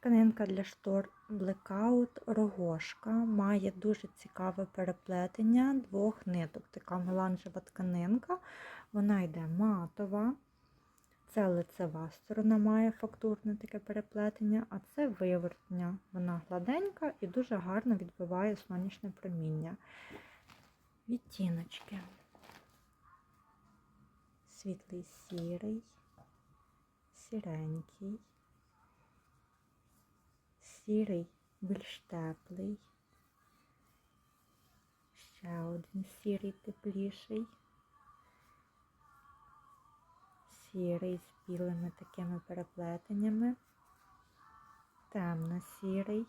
Тканинка для штор Blackout рогошка має дуже цікаве переплетення двох ниток. Така меланжева тканинка, вона йде матова. Це лицева сторона має фактурне таке переплетення, а це вивертня. Вона гладенька і дуже гарно відбиває сонячне проміння. Відтіночки. Світлий сірий, сіренький, сірий більш теплий, ще один сірий тепліший, сірий з білими такими переплетеннями, темно-сірий,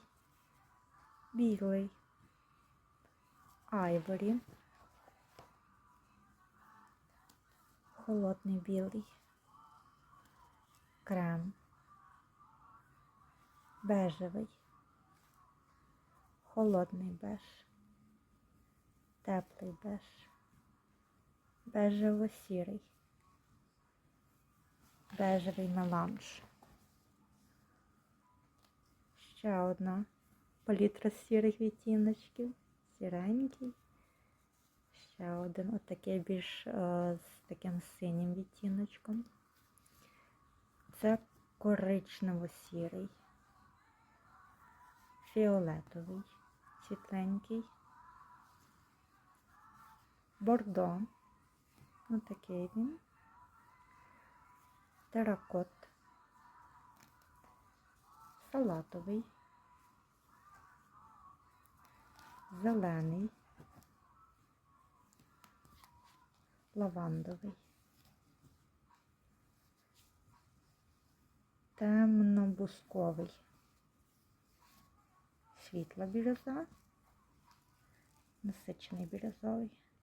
білий, айворі. холодний білий, крем, бежевий, холодний беж, теплий беж, бежево-сірий, бежевий меланж. Ще одна палітра сірих відтіночків, сіренький. Ще один отакий більш е, з таким синім відтіночком. Це коричнево-сірий, фіолетовий, світленький, бордо, отакий він, теракот, салатовий, зелений. лавандовий, темно-бусковий, світла бірюза, насичений бірюзовий,